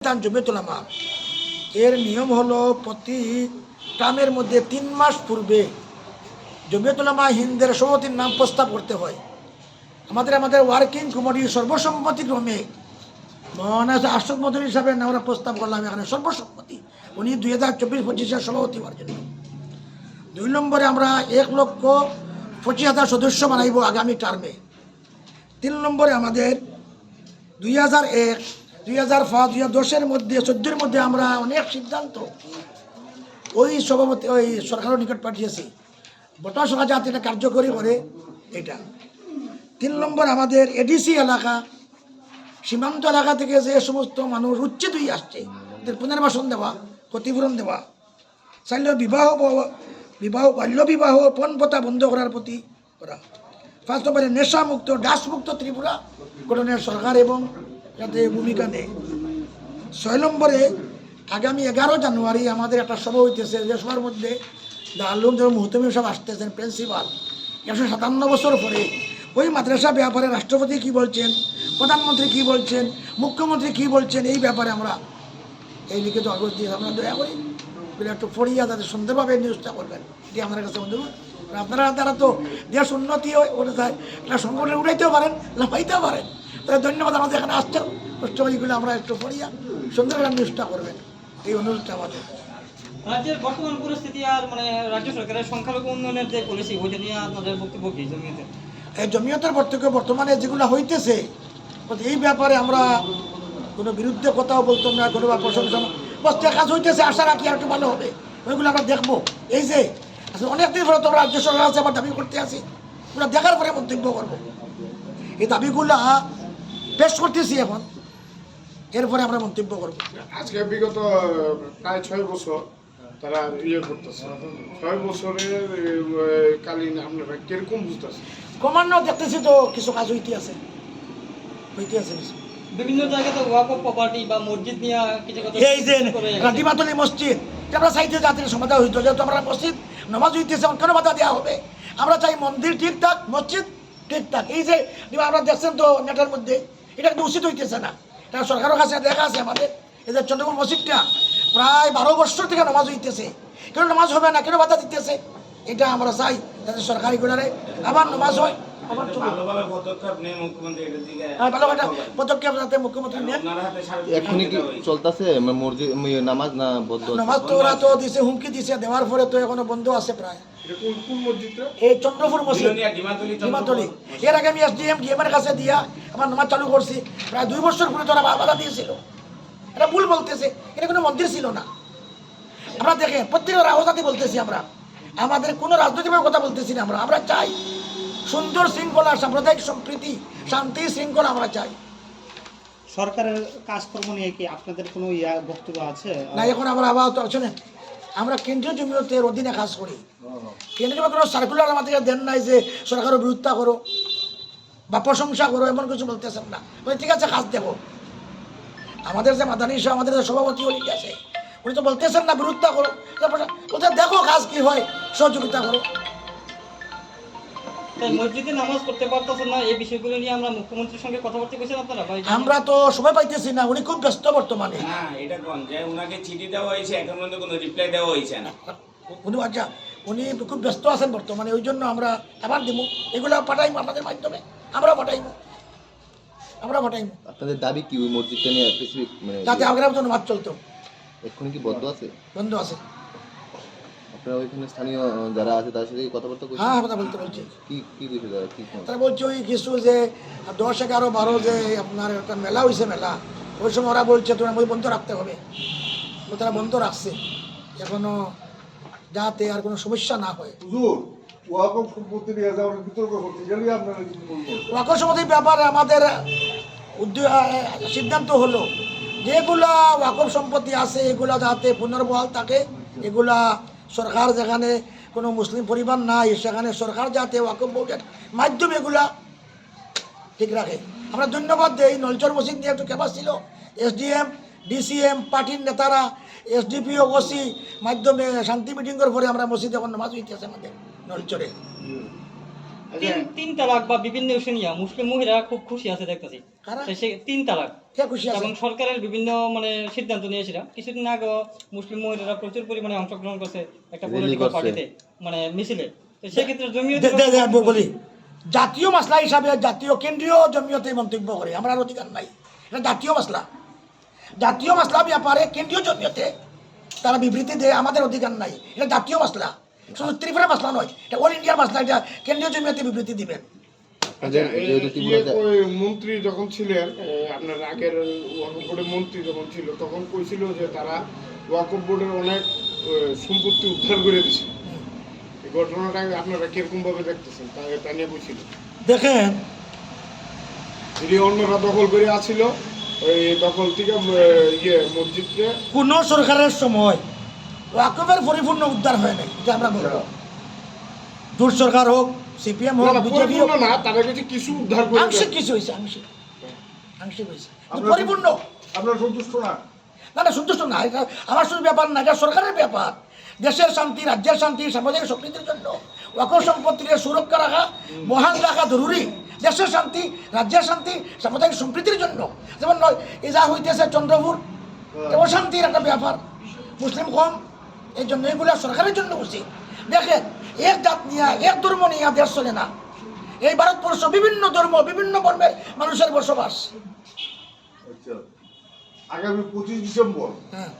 প্রতিষ্ঠান জমিয়তুলামা এর নিয়ম হলো প্রতি টার্মের মধ্যে তিন মাস পূর্বে জমিয়তুলামা হিন্দের সভাপতির নাম প্রস্তাব করতে হয়। আমাদের আমাদের ওয়ার্কিং কমিটি সর্বসম্মতিক্রমে মহানা আশোক মদন হিসাবে আমরা প্রস্তাব করলাম, এখানে সর্বসম্মতি। উনি দুই হাজার চব্বিশ পঁচিশের সভাপতি হওয়ার জন্য। দুই নম্বরে আমরা এক লক্ষ পঁচিশ হাজার সদস্য বানাইব আগামী টার্মে তিন নম্বরে আমাদের দুই হাজার এক দুই হাজার পাঁচ, দুই হাজার দশের মধ্যে, চোদ্দোর মধ্যে আমরা অনেক সিদ্ধান্ত ওই সভাপতি, ওই সরকারের নিকট পাঠিয়েছি। বর্তমান সরকার যাতে এটা কার্যকরী করে, এটা। তিন নম্বর আমাদের এডিসি এলাকা, সীমান্ত এলাকা থেকে যে সমস্ত মানুষ উচ্ছেদ হয়ে আসছে তাদের পুনর্বাসন দেওয়া, ক্ষতিপূরণ দেওয়া, চাইলেও বিবাহ বিবাহ, বাল্য বিবাহ পণপতা বন্ধ করার প্রতি করা ফার্স্ট নম্বরে নেশামুক্ত, ডাসমুক্ত ত্রিপুরা গঠনের সরকার এবং যাতে ভূমিকা নেয় ছয় নম্বরে আগামী এগারো জানুয়ারি আমাদের একটা সভা হইতেছে, যে সভার মধ্যে আলম যেমন মুহতমি সব আসতেছেন, প্রিন্সিপাল। একশো সাতান্ন বছর পরে ওই মাদ্রাসা ব্যাপারে রাষ্ট্রপতি কি বলছেন, প্রধানমন্ত্রী কি বলছেন, মুখ্যমন্ত্রী কি বলছেন, এই ব্যাপারে আমরা এই লিখিত কাগজ দিয়ে আমরা দয়া করি। একটু পড়িয়া তাদের সুন্দরভাবে নিউজটা করবেন। এটি আমার কাছে অনুরোধ। আপনারা তারা তো দেশ উন্নতি হয় ওটা এটা সংগঠনে উঠাইতেও পারেন, লাফাইতেও পারেন। তাহলে ধন্যবাদ আমাদের এখানে আসছেন। কষ্টবাজিগুলো আমরা একটু পড়িয়া সুন্দরভাবে নিউজটা করবেন এই অনুরোধটা আমাদের। রাজ্যের বর্তমান পরিস্থিতি আর মানে রাজ্য সরকারের সংখ্যালঘু উন্নয়নের যে পলিসি ওইটা নিয়ে আপনাদের বক্তব্য কি জমিতে এই জমিয়তের বর্তমানে যেগুলো হইতেছে এই ব্যাপারে আমরা কোনো বিরুদ্ধে কথাও বলতাম না কোনো বা প্রশংসা বস যে কাজ হইতেছে আশা রাখি আর একটু ভালো হবে। ওইগুলো আমরা দেখব। এই যে আসলে অনেকদিন পরে তোমরা রাজ্য সরকার আছে আবার দাবি করতে আসি। ওগুলো দেখার পরে মন্তব্য করব। এই দাবিগুলা পেশ করতেছি এখন। এরপরে আমরা মন্তব্য করব। আজকে বিগত প্রায় ছয় বছর তারা ইয়ে করতেছে। ছয় বছরের কালীন আপনারা কীরকম বুঝতেছে ক্রমান্বয়ে দেখতেছি তো কিছু কাজ হইতে আছে। হইতে আছে কিছু। বিভিন্ন জায়গাতে ওয়াক অফ প্রপার্টি বা মসজিদ নিয়ে কিছু কথা এই যে করে রাতিমাতলি মসজিদ যে আমরা চাইতে জাতির সমাধান হইতো। যেহেতু আমরা মসজিদ নামাজ হইতেছে আমার কেন বাধা দেওয়া হবে? আমরা চাই মন্দির ঠিক থাক মসজিদ ঠিক থাক। এই যে আমরা দেখছেন তো নেটের মধ্যে এটা কিন্তু উচিত হইতেছে না। এটা সরকারের কাছে দেখা আছে আমাদের এই যে চন্দ্রপুর মসজিদটা প্রায় বারো বছর থেকে নামাজ হইতেছে। কেন নামাজ হবে না? কেন বাধা দিতেছে? এটা আমরা চাই যাতে সরকারি গুলারে আবার নামাজ হয়। পদক্ষেপ হ্যাঁ, যাতে মুখ্যমন্ত্রী নেন। এখনই কি চলতেছে? নামাজ না বদ্ধ নামাজ তো ওরা তো দিছে হুমকি দিছে দেওয়ার পরে তো এখনও বন্ধ আছে প্রায়। এটা কোন কোন মসজিদটা? এই চন্দ্রপুর মসজিদ ডিমাতলি এর আগে আমি এসডিএম গেমের কাছে দিয়া আমার নামাজ চালু করছি প্রায় দুই বছর পরে তো ওরা বাধা দিয়েছিল এটা ভুল বলতেছে এটা কোনো মন্দির ছিল না। আমরা দেখেন প্রত্যেকের আওয়াজাতে বলতেছি আমরা। আমাদের কোনো রাজনৈতিক কথা বলতেছি না আমরা আমরা চাই সুন্দর শৃঙ্খলা সাম্প্রদায়িক সম্প্রীতি শান্তি শৃঙ্খলা আমরা চাই। সরকারের কাজকর্ম নিয়ে কি আপনাদের কোনো ইয়া বক্তব্য আছে? না এখন আমরা আবার তো শোনেন আমরা কেন্দ্রীয় জমিয়তের অধীনে কাজ করি। কেন্দ্রীয় কোনো সার্কুলার আমাদেরকে দেন নাই যে সরকারের বিরোধিতা করো। বা প্রশংসা করো এমন কিছু বলতেছেন না। বলে ঠিক আছে কাজ দেবো। আমাদের যে মাদানী সাহেব আমাদের যে সভাপতি উনি আছে? উনি তো বলতেছেন না বিরোধিতা করো। বলছে দেখো কাজ কি হয় সহযোগিতা করো। তাই মসজিদে নামাজ পড়তে পারতেছেন না এই বিষয়গুলো নিয়ে আমরা মুখ্যমন্ত্রীর সঙ্গে কথাবার্তা কইছেন আমরা তো সময় পাইতেছি না উনি খুব ব্যস্ত বর্তমানে। না এটা উনাকে চিঠি দেওয়া হয়েছে এখন পর্যন্ত কোনো রিপ্লাই দেওয়া হয়েছে না। উনি আচ্ছা উনি খুব ব্যস্ত আছেন বর্তমানে ওই জন্য আমরা আবার দিব। এগুলো পাঠাইবো আপনাদের মাধ্যমে। আমরা পাঠাইবো আমরা পাঠাইবো আপনাদের দাবি কি? ওই মসজিদটা নিয়ে স্পেসিফিক মানে যাতে আগ্রাম জন্য মাছ চলতো। এক্ষুনি কি বদ্ধ আছে? বন্ধ আছে। আপনারা ওইখানে স্থানীয় যারা আছে তাদের সাথে কথাবার্তা হ্যাঁ কথা বলতে বলছি। কি কি বিষয় তারা? কি তারা বলছে ওই কিছু যে দশ এগারো বারো যে আপনার একটা মেলা হয়েছে মেলা ওই সময় ওরা বলছে তোমার ওই বন্ধ রাখতে হবে। তারা বন্ধ রাখছে। এখনও যাতে আর কোনো সমস্যা না হয়। হুজুর ওয়াকফ সম্পত্তি নিয়ে যাওয়ার বিতর্ক করতে গেলে আপনারা কি বলব ওয়াকফ ব্যাপারে আমাদের সিদ্ধান্ত হলো, যেগুলা ওয়াকফ সম্পত্তি আছে, এগুলা যাতে পুনর্বহাল থাকে, এগুলা সরকার যেখানে কোনো মুসলিম পরিবার নাই, সেখানে সরকার যাতে ওয়াকফ বোর্ডের মাধ্যমে এগুলা ঠিক রাখে। আমরা ধন্যবাদ দিই, নলচর মসজিদ নিয়ে একটু কেপাস ছিল, এসডিএম, ডিসিএম, পার্টির নেতারা, এসডিপিও, ওসি মাধ্যমে শান্তি মিটিং মিটিংয়ের পরে আমরা মসজিদে এখন নামাজ হইতেছে আমাদের। নলচরে। তিন তিন তালাক বা বিভিন্ন নিয়ে মুসলিম মহিলারা খুব খুশি আছে দেখতেছি। তিন তালাক। কে খুশি আছে? এবং সরকারের বিভিন্ন মানে সিদ্ধান্ত কিছুদিন আগে মুসলিম মহিলারা প্রচুর পরিমাণে অংশগ্রহণ করছে একটা পলিটিক্যাল পার্টিতে মানে মিছিলে। তো সেক্ষেত্রে বলি। জাতীয় মাসলা হিসাবে জাতীয় কেন্দ্রীয় জমিয়তে মন্তব্য করে। আমার আর অধিকার নাই। এটা জাতীয় মাসলা জাতীয় মাসলা ব্যাপারে কেন্দ্রীয় জমিয়তে তারা বিবৃতি দেয় আমাদের অধিকার নাই। এটা জাতীয় মাসলা শুধু ত্রিপুরা মাসলা নয় এটা অল ইন্ডিয়ার মাসলা এটা কেন্দ্রীয় জমিয়তে বিবৃতি দিবেন এই- যেহেতু ইয়ে মন্ত্রী যখন ছিলেন আপনার আগের ওয়াকফ বোর্ডের মন্ত্রী যখন ছিল তখন কইছিল যে তারা ওয়াকফ বোর্ডের অনেক সম্পত্তি উদ্ধার করে দিছে। এই ঘটনাটা আপনারা কীরকম ভাবে দেখতেছেন তা তা নিয়ে কইছিল দেখেন যদি অন্যরা দখল করে আছিল ওই দখল থেকে ইয়ে মসজিদকে কোন সরকারের সময় ওয়াকফের পরিপূর্ণ উদ্ধার হয় নাই এটা আমরা বলব। দূর সরকার হোক সিপিএম হোক বিজেপি হোক। না তারা কাছে কিছু উদ্ধার করে আংশিক কিছু হয়েছে আংশিক। আংশিক হয়েছে। পরিপূর্ণ। আপনারা সন্তুষ্ট না? না না সন্তুষ্ট না এটা আমার শুধু ব্যাপার না এটা সরকারের ব্যাপার। দেশের শান্তি রাজ্যের শান্তি সামাজিক সম্প্রীতির জন্য। ওয়াকফ সম্পত্তিকে সুরক্ষা রাখা মহান রাখা জরুরি। দেশের শান্তি রাজ্যের শান্তি সামাজিক সম্প্রীতির জন্য। যেমন নয় এই যা হইতেছে চন্দ্রপুর অশান্তির একটা ব্যাপার। মুসলিম কম এই জন্য এগুলো সরকারের জন্য উচিত দেখেন এক জাত নিয়ে এক ধর্ম নিয়ে দেশ চলে না। এই ভারতবর্ষ বিভিন্ন ধর্ম বিভিন্ন বর্ণের মানুষের বসবাস। আচ্ছা। আগামী পঁচিশ ডিসেম্বর হ্যাঁ।